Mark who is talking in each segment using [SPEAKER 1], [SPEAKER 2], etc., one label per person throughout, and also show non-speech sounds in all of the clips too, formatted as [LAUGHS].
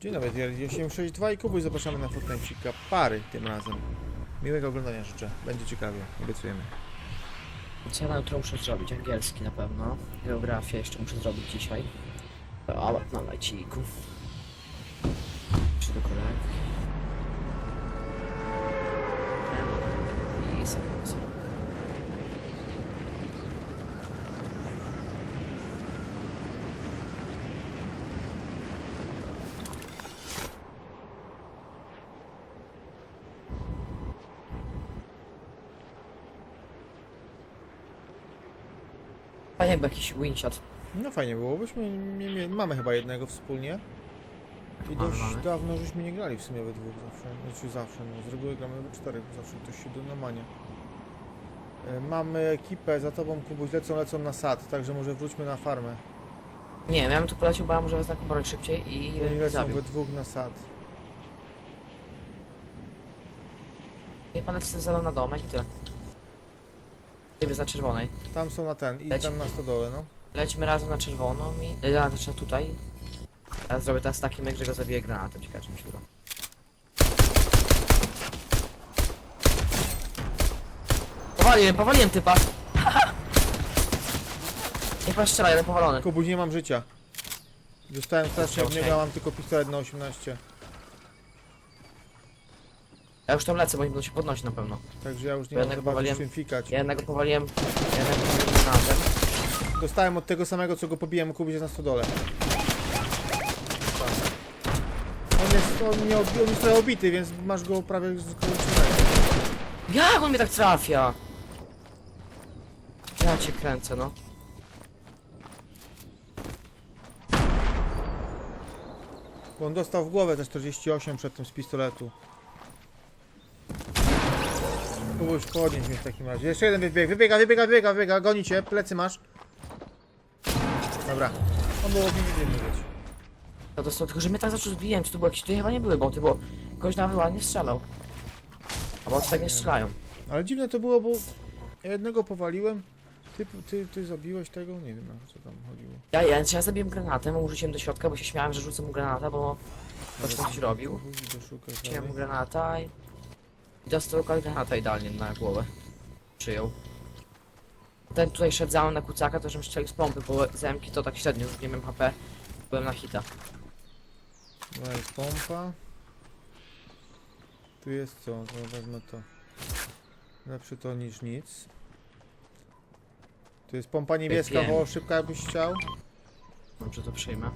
[SPEAKER 1] Dzień dobry, Dier 862 i Kubuś, zapraszamy na Fortnite'cika pary tym razem. Miłego oglądania życzę, będzie ciekawie, obiecujemy.
[SPEAKER 2] Na jutro muszę zrobić? Angielski na pewno. Geografię jeszcze muszę zrobić dzisiaj. O, na lajciku. Czy do kolegi. Sobie. A jakby jakiś winshot.
[SPEAKER 1] No fajnie było, byśmy nie, nie, mamy chyba jednego wspólnie. I
[SPEAKER 2] Mamy,
[SPEAKER 1] dość
[SPEAKER 2] mamy.
[SPEAKER 1] dawno żeśmy nie grali w sumie we dwóch zawsze, znaczy zawsze, no z reguły gramy we czterech, bo zawsze ktoś się do namania. E, Mamy ekipę, za tobą Kubuś, lecą, lecą na sad, także może wróćmy na farmę.
[SPEAKER 2] Nie, miałem tu polecił, bo ja może wezmę komorek szybciej i
[SPEAKER 1] Oni
[SPEAKER 2] e,
[SPEAKER 1] lecą
[SPEAKER 2] zabił.
[SPEAKER 1] we dwóch na sad.
[SPEAKER 2] I pan chce zadał na domek i tyle. Ciebie na czerwonej.
[SPEAKER 1] Tam są na ten i
[SPEAKER 2] Leci.
[SPEAKER 1] tam na stodole, no.
[SPEAKER 2] Lecimy razem na czerwoną i... e, Ja zacznę tutaj. Teraz zrobię teraz taki myk, że go zabiję granatem. Ciekawe czy mi się uda. Powaliłem, powaliłem typa! [LAUGHS] Niech pan strzela, jeden powalony.
[SPEAKER 1] Kubuś, nie mam życia. Dostałem strasznie od niego, a mam tylko pistolet na 18.
[SPEAKER 2] Ja już tam lecę, bo oni będą się podnosić na pewno.
[SPEAKER 1] Także ja już nie
[SPEAKER 2] Ja
[SPEAKER 1] mam
[SPEAKER 2] jednego
[SPEAKER 1] chyba
[SPEAKER 2] powaliłem.
[SPEAKER 1] czym fikać.
[SPEAKER 2] Ja jednego powaliłem, jednego powaliłem granatem.
[SPEAKER 1] Dostałem od tego samego, co go pobiłem, jest na stodole. On jest, on nie obi, on jest trochę obity, więc masz go prawie skończonego.
[SPEAKER 2] Jak on mnie tak trafia? Ja cię kręcę, no.
[SPEAKER 1] Bo on dostał w głowę te 48 przed tym z pistoletu. Kubuś, podnieś mnie w takim razie. Jeszcze jeden wybieg, wybiega, wybiega, wybiega, wybiega, goni cię, plecy masz. Dobra. On było nie wiedzieć.
[SPEAKER 2] Ja dostał, tylko że mnie tak zaczął zbiłem, czy to było jakieś, to chyba nie były boty, bo ktoś nawet ładnie strzelał. A boty tak nie strzelają.
[SPEAKER 1] Ale dziwne to było, bo ja jednego powaliłem. Ty, ty, ty zabiłeś tego? Nie wiem, o co tam chodziło.
[SPEAKER 2] Ja, ja, ja zabiłem granatem, urzuciłem do środka, bo się śmiałem, że rzucę mu granata, bo ktoś tam coś robił. Rzuciłem mu granata i... i dostał granata idealnie na głowę. Przyjął. Ten tutaj szedł za mną na kucaka, to żebym strzelił z pompy, bo zemki to tak średnio, już nie miałem HP. Byłem na hita.
[SPEAKER 1] No jest pompa. Tu jest co? To wezmę to. Lepsze to niż nic. Tu jest pompa niebieska,
[SPEAKER 2] Wiem.
[SPEAKER 1] bo szybka jakbyś chciał.
[SPEAKER 2] Dobrze, to przyjmę.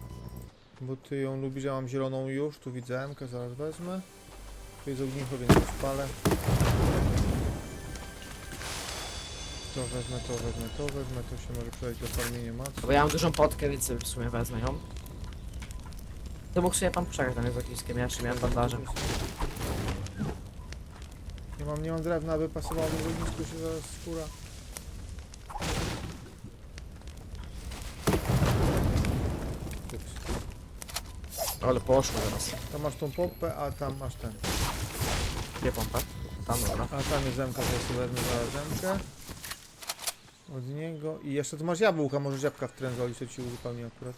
[SPEAKER 1] Bo ty ją lubisz, ja mam zieloną już. Tu widzę MK, zaraz wezmę. Tu jest ognicho, więc już palę. To wezmę, to wezmę, to wezmę. To się może przejść do farmienia mac.
[SPEAKER 2] Bo ja mam dużą potkę, więc sobie w sumie wezmę ją. To mógł sobie pan poczekać tam jest ogniskiem, ja jeszcze miałem bandaże.
[SPEAKER 1] Nie mam, nie mam drewna, aby pasowało mi w ognisku się zaraz skóra. Ups.
[SPEAKER 2] Ale poszło teraz.
[SPEAKER 1] Tam masz tą pompę, a tam masz ten.
[SPEAKER 2] Gdzie pompa? Tam, dobra.
[SPEAKER 1] A tam jest zemka, to sobie wezmę zaraz zemkę. Od niego. I jeszcze tu masz jabłka, może jabłka w trędzoli, co ci uzupełni akurat.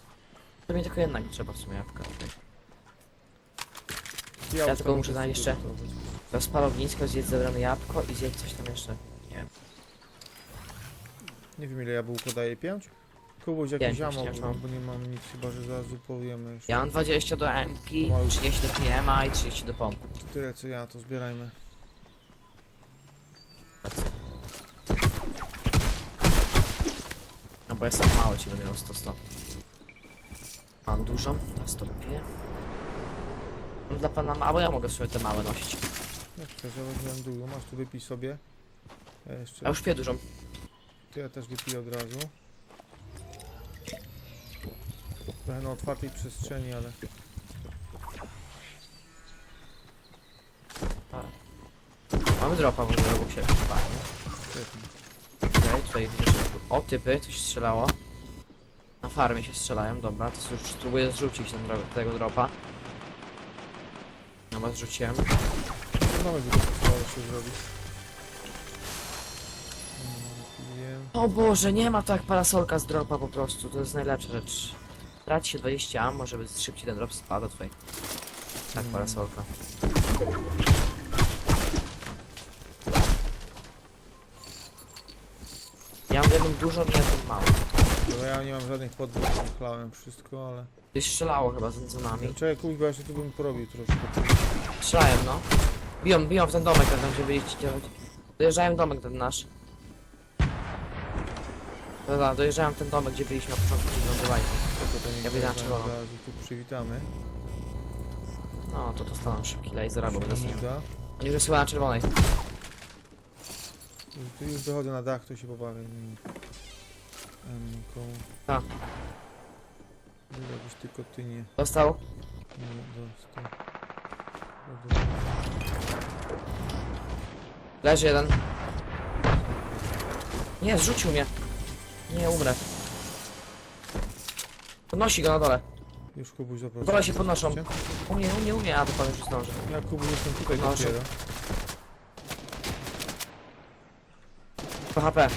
[SPEAKER 2] To mi tylko jednego trzeba w sumie jabłka.
[SPEAKER 1] Jabłka
[SPEAKER 2] tylko muszę
[SPEAKER 1] możesz
[SPEAKER 2] znaleźć jeszcze-
[SPEAKER 1] gotować.
[SPEAKER 2] To spal ognisko, zjedz zebrane jabłko i zjedz coś tam jeszcze. Nie wiem.
[SPEAKER 1] Nie wiem ile jabłko daje, 5? Kubuś jakiś
[SPEAKER 2] już
[SPEAKER 1] bo,
[SPEAKER 2] mam.
[SPEAKER 1] bo nie mam nic, chyba że zaraz powiemy jeszcze.
[SPEAKER 2] Ja mam 20 do MP,
[SPEAKER 1] Mały.
[SPEAKER 2] 30 do PMA i 30 do pompy.
[SPEAKER 1] To tyle co ja, to zbierajmy.
[SPEAKER 2] No bo jest tak mało, ci będę miał 100 100. Mam dużą, to robię. Mam Dla pana małe, ja mogę sobie te małe nosić.
[SPEAKER 1] Jak chcesz, ja weźmiałem długą, masz tu wypij sobie. Ja jeszcze,
[SPEAKER 2] Ja już piję dużą.
[SPEAKER 1] to ja też wypiję od razu. Trochę na otwartej przestrzeni, ale...
[SPEAKER 2] Mamy dropa w ogóle obok siebie. Fajnie. Okej, tutaj widzę, że... O, typy, coś strzelało. Na farmie się strzelają, dobra, to już spróbuję zrzucić ten, dro- tego dropa. Dobra, zrzuciłem.
[SPEAKER 1] Mamy tylko co się zrobić. Mm.
[SPEAKER 2] O Boże, nie ma tak parasolka z dropa po prostu, to jest najlepsza rzecz. Traci się 20 ammo, żeby szybciej ten drop spadł tutaj. Tak, parasolka. Ja mam jedną dużą i jedną małą.
[SPEAKER 1] No ja nie mam żadnych podwód, chlałem wszystko, ale...
[SPEAKER 2] Gdzieś strzelało chyba za, za nami.
[SPEAKER 1] Czekaj, kuźba, jeszcze tu bym porobił troszkę.
[SPEAKER 2] Strzelają, no. Biją, biją w ten domek, tam gdzie byliście. Dojeżdżają domek ten nasz. Dobra, dojeżdżają ten domek, gdzie byliśmy na początku, gdzie lądowali. Ja widzę na czerwono.
[SPEAKER 1] tu przywitamy.
[SPEAKER 2] No, to dostaną szybki laser
[SPEAKER 1] Się
[SPEAKER 2] bez
[SPEAKER 1] nie
[SPEAKER 2] nich.
[SPEAKER 1] uda.
[SPEAKER 2] Oni już jest chyba na czerwonej.
[SPEAKER 1] Tu już wychodzę na dach, to się pobawię. Emką.
[SPEAKER 2] A.
[SPEAKER 1] Żebyś tylko ty nie,
[SPEAKER 2] Dostał?
[SPEAKER 1] nie dostał. Dobra.
[SPEAKER 2] Leży jeden. Nie, zrzucił mnie. Nie, umrę. Podnosi go na dole.
[SPEAKER 1] Już Kubuś zapraszam.
[SPEAKER 2] Dole się podnoszą. U mnie, u mnie, u mnie, a to powiem, że zdąży.
[SPEAKER 1] Ja Kubuś jestem tutaj
[SPEAKER 2] Proszę.
[SPEAKER 1] dopiero.
[SPEAKER 2] To HP.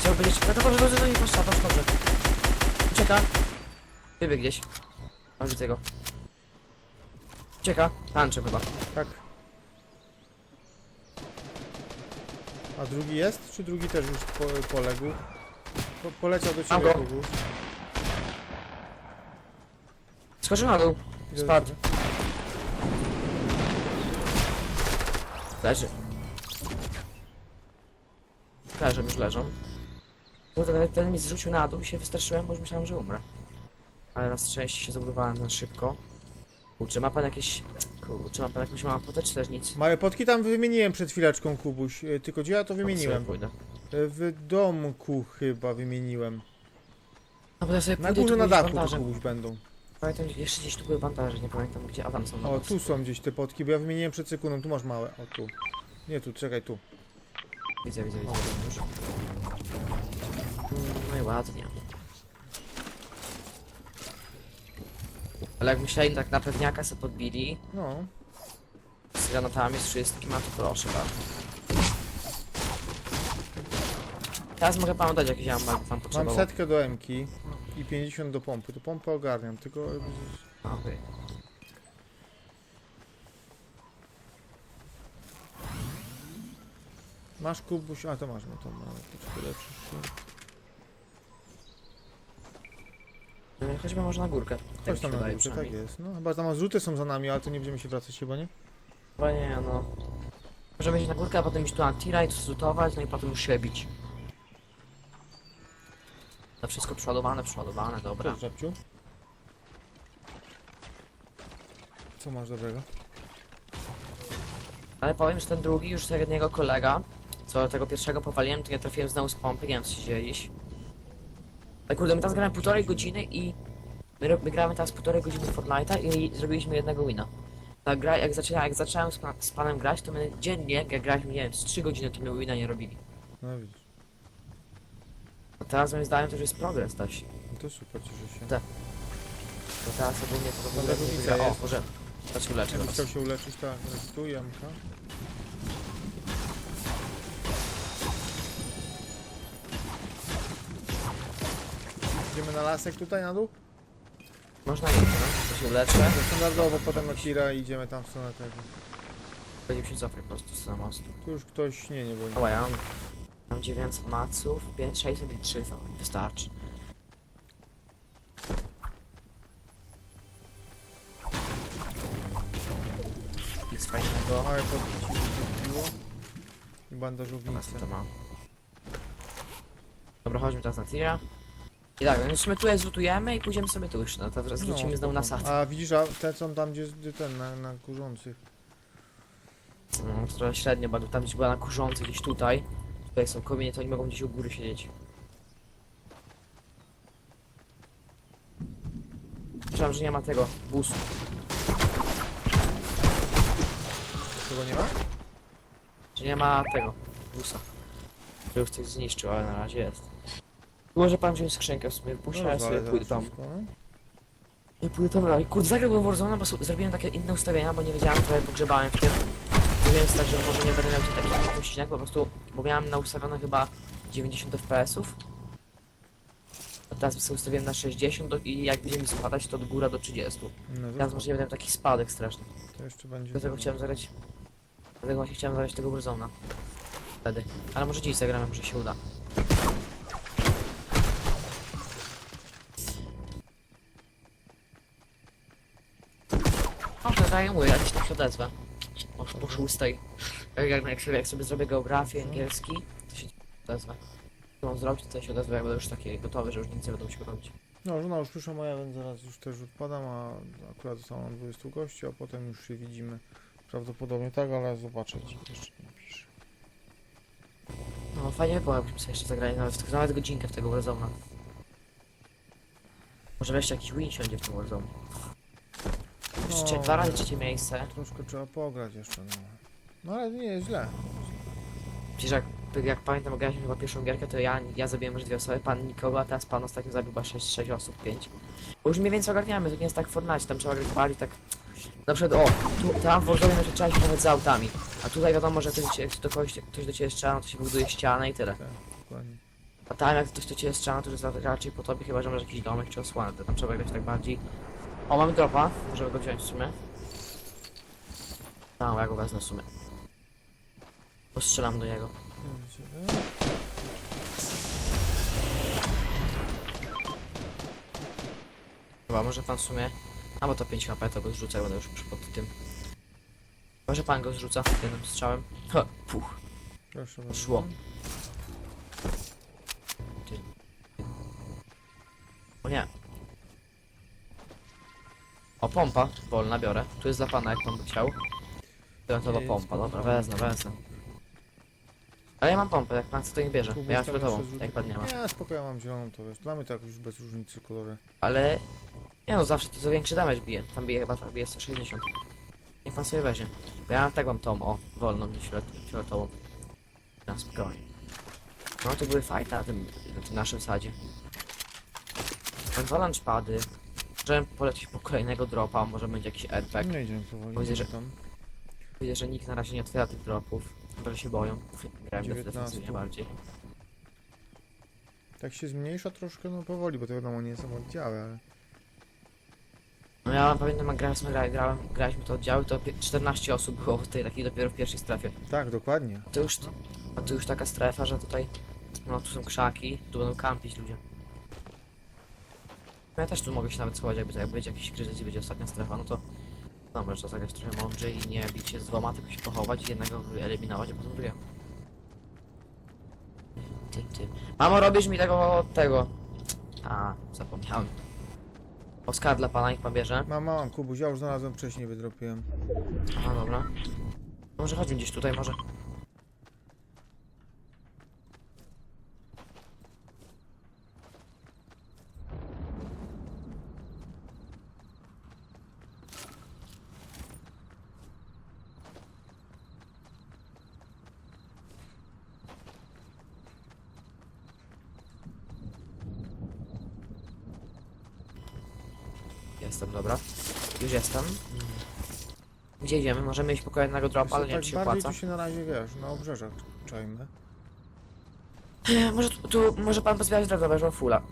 [SPEAKER 2] Chciał powiedzieć, tak dobrze, dobrze, dobrze, dobrze, dobrze, dobrze. Ucieka. Wybiegł gdzieś. O, widzę go. Ucieka. Tańczy chyba.
[SPEAKER 1] Tak. A drugi jest? Czy drugi też już po, poległ? Po, poleciał do ciebie
[SPEAKER 2] go.
[SPEAKER 1] Kubuś.
[SPEAKER 2] Skoczył na dół. Spadł. Leży. Leżą, już leżą. To nawet ten mi zrzucił na dół i się wystraszyłem, bo już myślałem, że umrę. Ale na szczęście się zabudowałem na szybko. Kurczę, ma pan jakieś... Kurczę, ma pan jakąś małą potę, czy też nic?
[SPEAKER 1] Małe potki tam wymieniłem przed chwileczką Kubuś. E, Tylko gdzie ja to wymieniłem?
[SPEAKER 2] pójdę.
[SPEAKER 1] E, W domku chyba wymieniłem.
[SPEAKER 2] No bo ja sobie
[SPEAKER 1] Na
[SPEAKER 2] pójdę,
[SPEAKER 1] górze
[SPEAKER 2] tu
[SPEAKER 1] na dachu to. Kubuś będą.
[SPEAKER 2] Pamiętam, jeszcze gdzieś tu były bandaże, nie pamiętam gdzie, a tam są.
[SPEAKER 1] O, tu są gdzieś te potki, bo ja wymieniłem przed sekundą. Tu masz małe. O, tu. Nie tu, czekaj, tu.
[SPEAKER 2] Widzę, widzę, widzę. Już. Mm, No i ładnie. Ale jak myśleli, tak na pewniaka se podbili,
[SPEAKER 1] No.
[SPEAKER 2] z granatami, z wszystkim, a to proszę bardzo. Teraz mogę panu dać jakieś ammo, jak pan
[SPEAKER 1] Mam
[SPEAKER 2] potrzebował.
[SPEAKER 1] setkę do Mki i 50 do pompy. To pompę ogarniam, tylko...
[SPEAKER 2] Okej.
[SPEAKER 1] Masz Kubuś... A, to masz, no to małe. To leczysz się.
[SPEAKER 2] Okay. Chodźmy może na górkę. Tak mi
[SPEAKER 1] Chodź
[SPEAKER 2] się
[SPEAKER 1] tam na
[SPEAKER 2] wydaje
[SPEAKER 1] górze, tak
[SPEAKER 2] przynajmniej.
[SPEAKER 1] jest. No, chyba tam zrzuty są za nami, ale to nie będziemy się wracać chyba, nie?
[SPEAKER 2] Chyba nie, no. Możemy iść na górkę, a potem iść tu na tira i zlutować, no i potem już się bić. To wszystko przeładowane, przeładowane, dobra.
[SPEAKER 1] Cześć, żabciu. Co masz dobrego?
[SPEAKER 2] Ale powiem, że ten drugi, już tego jednego kolega, co tego pierwszego powaliłem, to ja trafiłem znowu z pompy, nie wiem co się dzieje dziś. Ale kurde, my teraz gramy półtorej godziny i my, ro- my gramy teraz półtorej godziny Fortnite'a i zrobiliśmy jednego wina. Ta gra, jak, zaczęła, jak zacząłem z, pa- z panem grać, to my dziennie, jak graliśmy, nie wiem, z 3 godziny, to my wina nie robili.
[SPEAKER 1] No widzisz.
[SPEAKER 2] A teraz moim zdaniem to już jest progres też.
[SPEAKER 1] No to super, cieszę się.
[SPEAKER 2] Tak. To teraz ogólnie to w ogóle nie
[SPEAKER 1] różnica
[SPEAKER 2] wygra. O,
[SPEAKER 1] jest.
[SPEAKER 2] może. Się
[SPEAKER 1] Jakbyś
[SPEAKER 2] teraz.
[SPEAKER 1] chciał się uleczyć, tak. Tu jamka. Idziemy na lasek tutaj na dół?
[SPEAKER 2] Można iść, no? To się uleczę.
[SPEAKER 1] To standardowo, potem na tira i idziemy tam w stronę tego.
[SPEAKER 2] Będziemy się cofać po prostu z mostu.
[SPEAKER 1] Tu już ktoś, nie, nie było.
[SPEAKER 2] Ała, ja mam, mam 900 maców, 5, 600 i 3 to wystarczy. Nic fajnego.
[SPEAKER 1] Podki ci wybiło. I
[SPEAKER 2] Teraz
[SPEAKER 1] bandażownicę.
[SPEAKER 2] to mam. Dobra, chodźmy teraz na tira. I tak, więc my tu zlutujemy i pójdziemy sobie tu już, no to teraz wrócimy znowu na sad.
[SPEAKER 1] A widzisz, a te są tam, gdzie gdzie ten, na, na kurzących.
[SPEAKER 2] No, to trochę średnio, bo tam gdzieś była na kurzący, gdzieś tutaj. Tutaj są komienie, to oni mogą gdzieś u góry siedzieć. Myślałem, że nie ma tego busu.
[SPEAKER 1] Tego nie ma?
[SPEAKER 2] Że nie ma tego busa. Który już coś zniszczył, ale na razie jest. Może pan wziąć skrzynkę w sumie, puszczę, ja sobie pójdę tam.
[SPEAKER 1] no.
[SPEAKER 2] I pójdę tam dalej. Kurde, zagrałbym Warzone, bo zrobiłem takie inne ustawienia, bo nie wiedziałem, trochę pogrzebałem w tym. Więc tak, że może nie będę miał tu takich odcinek, po prostu, bo miałem na ustawione chyba 90 FPS-ów. A teraz sobie ustawiłem na 60 do, i jak będziemy spadać, to od góra do 30.
[SPEAKER 1] No
[SPEAKER 2] Teraz
[SPEAKER 1] to,
[SPEAKER 2] możliwe będę taki spadek straszny.
[SPEAKER 1] to jeszcze będzie...
[SPEAKER 2] Dlatego chciałem zagrać. Dlatego właśnie chciałem zagrać tego Warzona. Wtedy. Ale może dziś zagramy, może się uda. O, wydaje mu, ja gdzieś tam się odezwę. O, po szóstej. Jak, jak, jak, sobie, jak sobie zrobię geografię, angielski, to się odezwę. Co mam zrobić, to się odezwę, jak będę już taki gotowy, że już nic nie będę musiał robić.
[SPEAKER 1] No, żona już przyszła moja, więc zaraz już też odpadam, a akurat zostało 20 gości, a potem już się widzimy. Prawdopodobnie tak, ale zobaczę ci jeszcze nie piszę.
[SPEAKER 2] No fajnie by było, jakbyśmy sobie jeszcze zagrali nawet, nawet godzinkę w tego Warzona. Może wreszcie jakiś win siądzie w tym Warzone. Jeszcze dwa razy trzecie miejsce.
[SPEAKER 1] Troszkę trzeba pograć jeszcze, no. No ale nie jest źle.
[SPEAKER 2] Przecież jak, jak pamiętam, graliśmy chyba pierwszą gierkę, to ja, ja zabiłem już dwie osoby, pan nikogo, a teraz pan ostatnio zabił chyba 6, 6 osób, 5. Bo już mniej więcej ogarniamy, to nie jest tak w Fortnite, tam trzeba grać pali, tak... Na przykład, o, tu, tam w no to trzeba się nawet za autami. A tutaj wiadomo, że ktoś, jak do kogoś, ktoś do ciebie strzela, no to się buduje ścianę i tyle.
[SPEAKER 1] Tak, dokładnie.
[SPEAKER 2] A tam jak ktoś do ciebie strzela, to jest raczej po tobie, chyba że masz jakiś domek czy osłonę, to tam trzeba grać tak bardziej. O, mamy dropa, możemy go wziąć w sumie. No, ja go wezmę w sumie. Postrzelam do niego. Chyba może pan w sumie... A bo to 5 HP, to go zrzucę, będę już pod tym. Może pan go zrzuca jednym strzałem? Ha, puch.
[SPEAKER 1] Proszę bardzo.
[SPEAKER 2] Szło. Pompa. Wolna, biorę. Tu jest dla pana, jak pan by chciał. Fioletowa pompa, dobra, wezmę, wezmę. Ale ja mam pompę, jak pan chce to nie bierze. Ja
[SPEAKER 1] wystawię
[SPEAKER 2] fioletową, jak pan nie ma.
[SPEAKER 1] Nie, spokojnie, mam zieloną to wiesz. Dla mnie to jakoś już bez różnicy kolory.
[SPEAKER 2] Ale... Nie no, zawsze to co większy damage bije. Tam bije chyba, tam bije 160. Niech pan sobie weźmie. Bo ja mam taką tą, o, wolną, fiolet, fioletową. Na spokojnie. No to były fajne na tym, na tym naszym sadzie. Mam dwa lunchpady. Możemy polecieć po kolejnego dropa, może będzie jakiś airbag.
[SPEAKER 1] Nie idziemy powoli.
[SPEAKER 2] Powiedz, że-
[SPEAKER 1] tam.
[SPEAKER 2] Widzę, że nikt na razie nie otwiera tych dropów. Chyba, że się boją. Grałem
[SPEAKER 1] 19.
[SPEAKER 2] defensywnie bardziej.
[SPEAKER 1] Tak się zmniejsza troszkę, no powoli, bo to wiadomo nie są oddziały, ale...
[SPEAKER 2] No ja pamiętam, jak grałem, grałem, grałem, graliśmy to oddziały, to pie- 14 osób było w tej takiej dopiero w pierwszej strefie.
[SPEAKER 1] Tak, dokładnie.
[SPEAKER 2] To już, a tu już taka strefa, że tutaj, no tu są krzaki, tu będą kampić ludzie. No ja też tu mogę się nawet schować, jakby, jak będzie jakiś kryzys i będzie ostatnia strefa, no to dobra, trzeba zagrać trochę mądrzej i nie bić się z dwoma, tylko się pochować i jednego wyeliminować, a potem drugiego. Ty, ty. Mamo, robisz mi tego, tego. A, zapomniałem. Oskar dla pana, niech pan bierze.
[SPEAKER 1] Mam, mam, Kubuś, ja już znalazłem wcześniej, wydropiłem.
[SPEAKER 2] Aha, dobra. Może chodźmy gdzieś tutaj, może. Jestem, dobra. Już jestem. Gdzie idziemy? Możemy iść po kolejnego dropa, ale nie wiem,
[SPEAKER 1] tak
[SPEAKER 2] czy się
[SPEAKER 1] bardziej
[SPEAKER 2] opłaca.
[SPEAKER 1] tu się na razie, wiesz, na obrzeżach czajmy.
[SPEAKER 2] E, Może tu, tu może pan pozbierać drewno, mam fulla.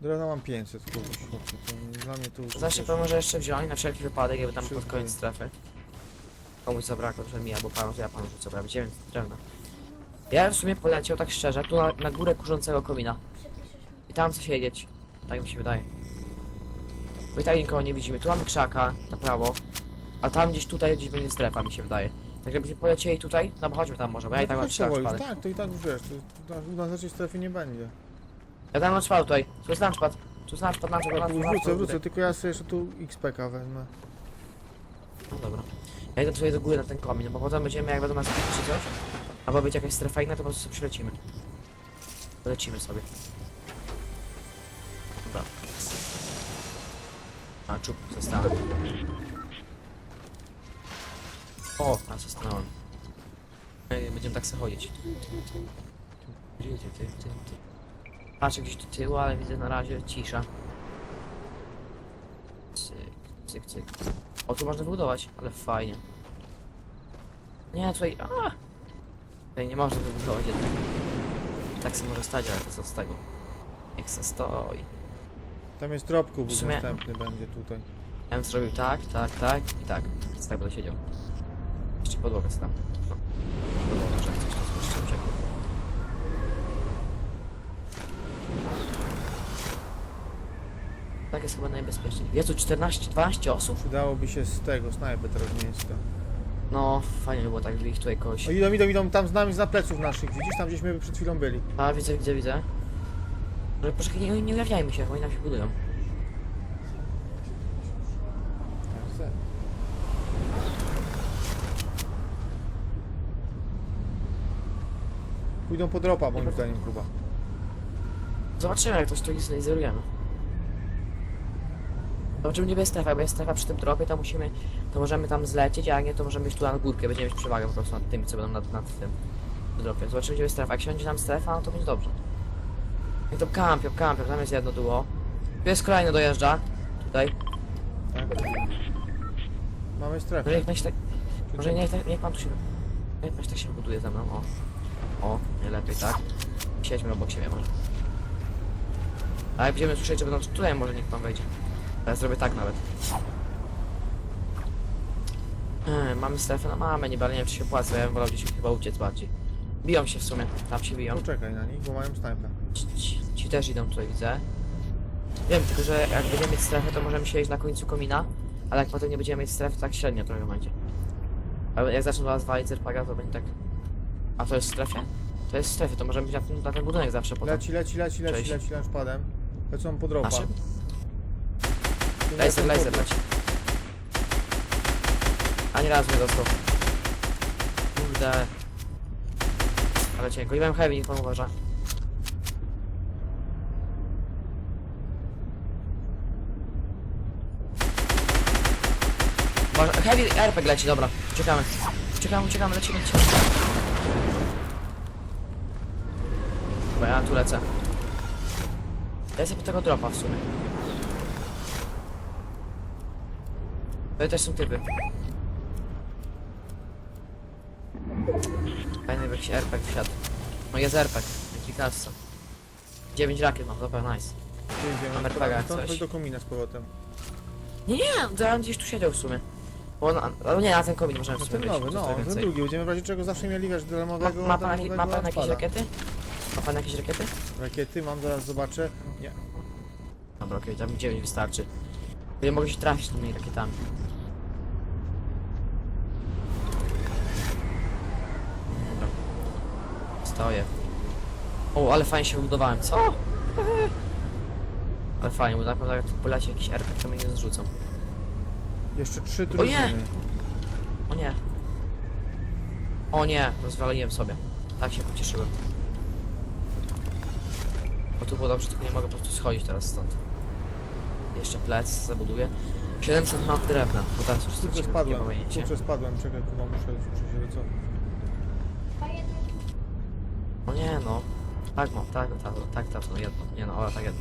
[SPEAKER 1] Drewna mam 500, Kubuś, chłopie, to dla mnie to już... Wiesz,
[SPEAKER 2] pan może jeszcze wziąć na wszelki wypadek, jakby tam pod koniec strefy. Komuś zabrakło, że mi albo panu, to ja panu rzucę, prawie 9 drewna. Ja bym w sumie poleciał tak szczerze, tu na, na górę kurzącego komina. I tam coś siedzieć. Tak mi się wydaje. Bo i tak nikogo nie widzimy. Tu mamy krzaka, na prawo. A tam gdzieś tutaj gdzieś będzie strefa, mi się wydaje. Tak jakbyśmy polecieli tutaj, no bo chodźmy tam może, bo ja i tak mam
[SPEAKER 1] powoli,
[SPEAKER 2] lunchpady.
[SPEAKER 1] Tak, to i tak wiesz, to, to, na zasadzie strefy nie będzie.
[SPEAKER 2] Ja dam lunchpad tutaj. Tu jest lunchpad. Tu jest lunchpad, lunchpad, lunchpad, lunchpad.
[SPEAKER 1] wrócę, wrócę, tylko ja sobie jeszcze tu XPK wezmę.
[SPEAKER 2] No dobra. Ja idę tutaj do góry na ten komin, bo potem będziemy, jak będą nas bić czy coś, albo być jakaś strefa inna, to po prostu sobie przylecimy. Lecimy sobie. A, czub, zostałem. O, a zostałem. Ej, Będziemy tak sobie chodzić. Gdzie ty, ty, ty, ty? Patrzę gdzieś do tyłu, ale widzę na razie cisza. Cyk, cyk, cyk. O, tu można wybudować, ale fajnie. Nie, tutaj... A! Tutaj nie można wybudować jednak. Tak sobie może stać, ale to co z tego? Niech se stoi.
[SPEAKER 1] Tam jest drop kubus
[SPEAKER 2] W sumie-
[SPEAKER 1] następny będzie tutaj.
[SPEAKER 2] Ja bym zrobił tak, tak, tak i tak. Więc tak będę siedział. Jeszcze podłogę. No. Podłogę, że chcesz to uciekł. Tak jest chyba najbezpieczniej. Jezu, 14, 12 osób?
[SPEAKER 1] Przydałoby się z tego, snajpy teraz miejsca.
[SPEAKER 2] No, fajnie by było tak, gdyby ich tutaj kogoś...
[SPEAKER 1] O, idą, idą, idą tam z nami, z pleców naszych. Widzisz, tam gdzieśmy przed chwilą byli.
[SPEAKER 2] A, widzę, widzę, widzę. Ale poczekaj, nie, nie ujawniajmy się, bo oni nam się budują.
[SPEAKER 1] Pójdą po dropa, moim zdaniem, Kuba.
[SPEAKER 2] Zobaczymy, jak to stoi zrealizujemy. Zobaczymy, nie jest strefa, bo jest strefa przy tym dropie, to musimy, to możemy tam zlecieć, a jak nie, to możemy iść tu na górkę, będziemy mieć przewagę po prostu nad tymi, co będą nad, nad tym dropie. Zobaczymy, gdzie jest strefa. Jak siądzie tam strefa, no to będzie dobrze. Jak to kampią, kampią, tam jest jedno duo. Tu jest kolejny dojeżdża. Tutaj.
[SPEAKER 1] Tak? Mamy strefę.
[SPEAKER 2] niech się tak, może niech, niech pan tu się, niech pan tak się buduje ze mną, o. O, nie lepiej, tak? Siedźmy obok siebie może. A jak będziemy słyszeć, że będą tutaj, może niech pan wejdzie. Ja zrobię tak nawet. Eee, mamy strefę? No mamy, ale nie wiem czy się opłaca, ja bym wolał gdzieś chyba uciec bardziej. Biją się w sumie, tam się biją.
[SPEAKER 1] Poczekaj na nich, bo mają snajpę.
[SPEAKER 2] Ci, ci, ci też idą tutaj, widzę. Wiem, tylko że jak będziemy mieć strefę, to możemy siedzieć na końcu komina, ale jak potem nie będziemy mieć strefy, tak średnio trochę będzie. Ale jak zacznę do was walić z RPGa, to będzie tak... A to jest w strefie? To jest w strefie, to możemy być na ten, na ten budynek zawsze potem.
[SPEAKER 1] Leci, leci, leci, leci,
[SPEAKER 2] Cześć.
[SPEAKER 1] leci launchpadem. Lecą po dropa.
[SPEAKER 2] Naszym?
[SPEAKER 1] Tu
[SPEAKER 2] Laser, laser leci. Ani razu nie dostał. Kurde. Ale cienko. I mam heavy, niech pan uważa. Uważa, heavy RPG leci, dobra. Uciekamy. Uciekamy, uciekamy, lecimy, lecimy. Bo ja tu lecę. Lecę po tego dropa w sumie. To też są typy. Fajny by jakiś RPG wsiadł. No jest RPG, jaki kassa. 9 rakiet mam, dobra, nice. Mam RPG jak coś.
[SPEAKER 1] do komina z powrotem.
[SPEAKER 2] Nie, nie, ja gdzieś tu siedział w sumie. Bo na, ale nie, na ten komin możemy
[SPEAKER 1] No ten nowy, no, ten drugi. Będziemy w razie czego zawsze mieli, wiesz,
[SPEAKER 2] Ma,
[SPEAKER 1] darmowego,
[SPEAKER 2] ma, pan, jakieś- ma pan jakieś rakiety? Ma pan jakieś rakiety?
[SPEAKER 1] Rakiety mam, zaraz zobaczę. Nie.
[SPEAKER 2] Dobra, okej, tam 9 wystarczy. Nie mogę się trafić tymi rakietami. Dobra. Stoję. O, ale fajnie się wybudowałem, co? [LAUGHS] Ale fajnie, bo na pewno jak tu poleci jakiś RPG, to mnie nie zrzucą.
[SPEAKER 1] Jeszcze trzy
[SPEAKER 2] nie!
[SPEAKER 1] drużyny.
[SPEAKER 2] O nie. O nie, rozwaliłem sobie. Tak się pocieszyłem. Bo tu było dobrze, tylko nie mogę po prostu schodzić teraz stąd. Jeszcze plec zabuduję. 700 mam drewna, bo teraz już
[SPEAKER 1] Kurczę,
[SPEAKER 2] straciłem
[SPEAKER 1] spadłem.
[SPEAKER 2] pojęcie.
[SPEAKER 1] Kurczę, spadłem. Czekaj, Kuba, muszę, muszę się wycofać.
[SPEAKER 2] O nie no. Tak mam, tak, tak, tak, tak, no jedno. Nie no, ale tak jedno.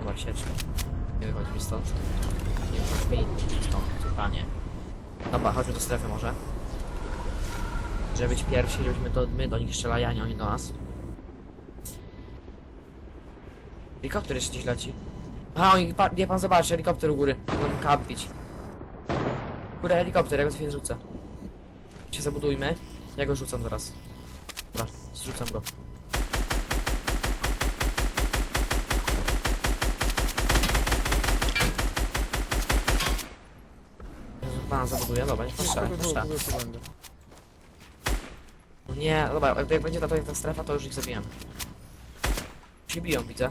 [SPEAKER 2] Chyba sieczka. Nie wychodź mi stąd. Nie panie. Dobra, chodźmy do strefy może. Żeby być pierwsi, żebyśmy to my do nich strzelali, a nie oni do nas. Helikopter jeszcze gdzieś leci. A, oni, pa, nie pan zobaczy, helikopter u góry. Będą kampić. Kurde, helikopter, ja go sobie rzucę. Się zabudujmy. Ja go rzucam zaraz. Dobra, zrzucam go. Pana zabuduję, dobra, nie patrzę,
[SPEAKER 1] Spoko,
[SPEAKER 2] patrzę.
[SPEAKER 1] spoko, spoko, będę.
[SPEAKER 2] No Nie, dobra, jak jak będzie ta, ta strefa, to już ich zabijemy. Się biją, widzę.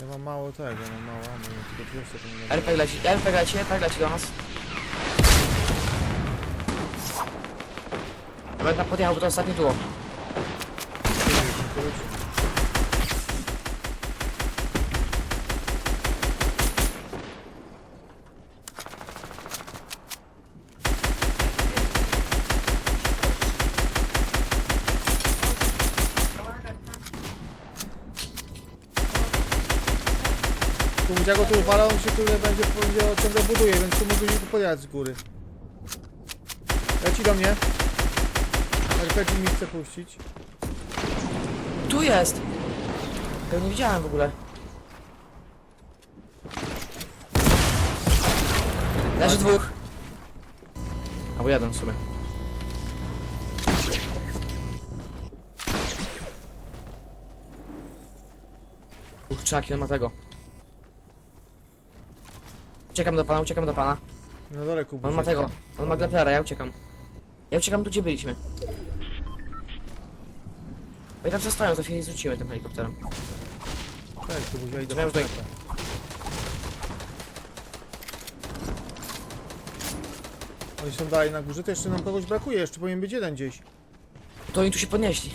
[SPEAKER 1] Ja mam mało tego, mam mało ammo, ja tylko 200 to nie.
[SPEAKER 2] RPG leci, RPG leci, RPG leci do nas. Będę podjechał, bo to ostatnie duo.
[SPEAKER 1] Ja go tu uwala, on się tu będzie, będzie ciągle buduje, więc tu mógłbyś tu podjechać z góry. Leci do mnie. RPG mi chce puścić.
[SPEAKER 2] Tu jest! Ja nie widziałem w ogóle. Leży dwóch. Albo jeden w sumie. Kurczaki, on ma tego. Uciekam do pana, uciekam do pana.
[SPEAKER 1] Na dole Kubuś.
[SPEAKER 2] On ma tego. On ma Glaplera, ja uciekam. Ja uciekam tu, gdzie byliśmy. Bo i tam stoją, za chwilę zrzucimy tym helikopterem.
[SPEAKER 1] Cześć Kubuś, ja idę po
[SPEAKER 2] tutaj.
[SPEAKER 1] Oni są dalej na górze, to jeszcze nam kogoś brakuje, jeszcze powinien być jeden gdzieś.
[SPEAKER 2] To oni tu się podnieśli.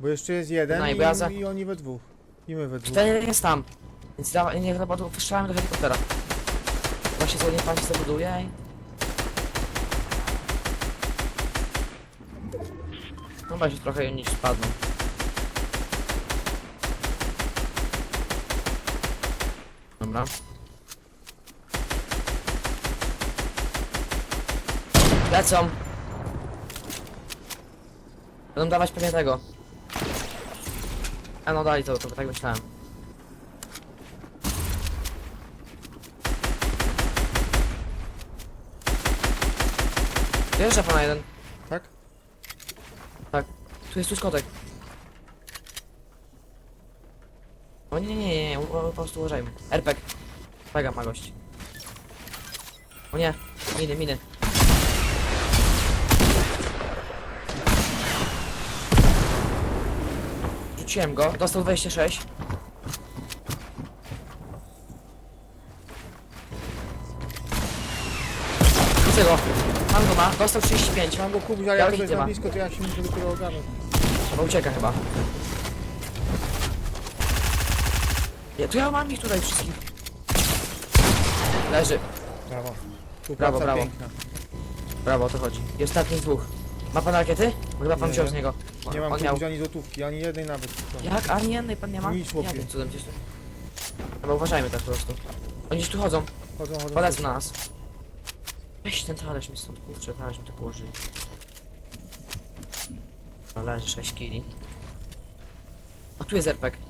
[SPEAKER 1] Bo jeszcze jest jeden
[SPEAKER 2] No i
[SPEAKER 1] i,
[SPEAKER 2] bo ja za-
[SPEAKER 1] i oni we dwóch. I my we dwóch.
[SPEAKER 2] Ten jest tam. Więc da, niech chyba wystrzelamy do helikoptera. Właśnie sobie niech pan się zabuduje i... No właśnie trochę oni spadną. Dobra. Lecą. Będą dawać pewnie tego. A no dali to, to tak myślałem. Wjeżdża pana jeden.
[SPEAKER 1] Tak?
[SPEAKER 2] Tak. Tu jest tu skotek. O nie, nie, nie, po prostu uważajmy. RPG. Pega ma gość. O nie, miny, miny. Rzuciłem go, dostał 26. Widzę go. Mam go ma, dostał 35.
[SPEAKER 1] Mam go Kubuś, ale
[SPEAKER 2] Ja
[SPEAKER 1] jak
[SPEAKER 2] widzę, ma.
[SPEAKER 1] blisko, to ja się muszę dopiero ogarnąć.
[SPEAKER 2] Chyba ucieka chyba. Ja, to ja mam ich tutaj wszystkich. Leży.
[SPEAKER 1] Brawo.
[SPEAKER 2] Brawo, brawo.
[SPEAKER 1] piękna.
[SPEAKER 2] Brawo, o to chodzi. I ostatnich dwóch. Ma pan rakiety? Bo chyba pan
[SPEAKER 1] Nie.
[SPEAKER 2] wziął z niego.
[SPEAKER 1] Nie mam
[SPEAKER 2] on miał.
[SPEAKER 1] Ani złotówki, ani jednej nawet.
[SPEAKER 2] Jak? Ani jednej pan nie ma?
[SPEAKER 1] Nic, chłopie.
[SPEAKER 2] Jakim cudem gdzieś tu? Chyba uważajmy tak po prostu. Oni gdzieś tu chodzą.
[SPEAKER 1] Chodzą, chodzą.
[SPEAKER 2] Polecą na nas. Weź ten talerz mi stąd, kurczę, talerz mi to położyli. No leży 6 kili. A tu jest RPG.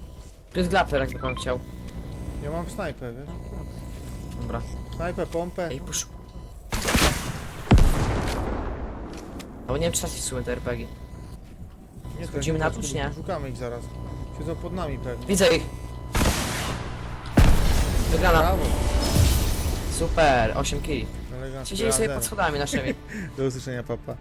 [SPEAKER 2] Tu jest glapler, jakby pan chciał.
[SPEAKER 1] Ja mam snajpę, wiesz?
[SPEAKER 2] Dobra.
[SPEAKER 1] Snajpę, pompę.
[SPEAKER 2] Ej, pusz. Bo nie wiem, czy trafić w sumie te RPG.
[SPEAKER 1] Nie, to nie
[SPEAKER 2] na
[SPEAKER 1] tak,
[SPEAKER 2] dół, czy nie?
[SPEAKER 1] Szukamy ich zaraz. Siedzą pod nami pewnie.
[SPEAKER 2] Widzę ich! Wygrana.
[SPEAKER 1] Brawo.
[SPEAKER 2] Super, 8 kili.
[SPEAKER 1] Elegancko.
[SPEAKER 2] Siedzieli sobie pod schodami naszymi. [LAUGHS]
[SPEAKER 1] Do usłyszenia, papa.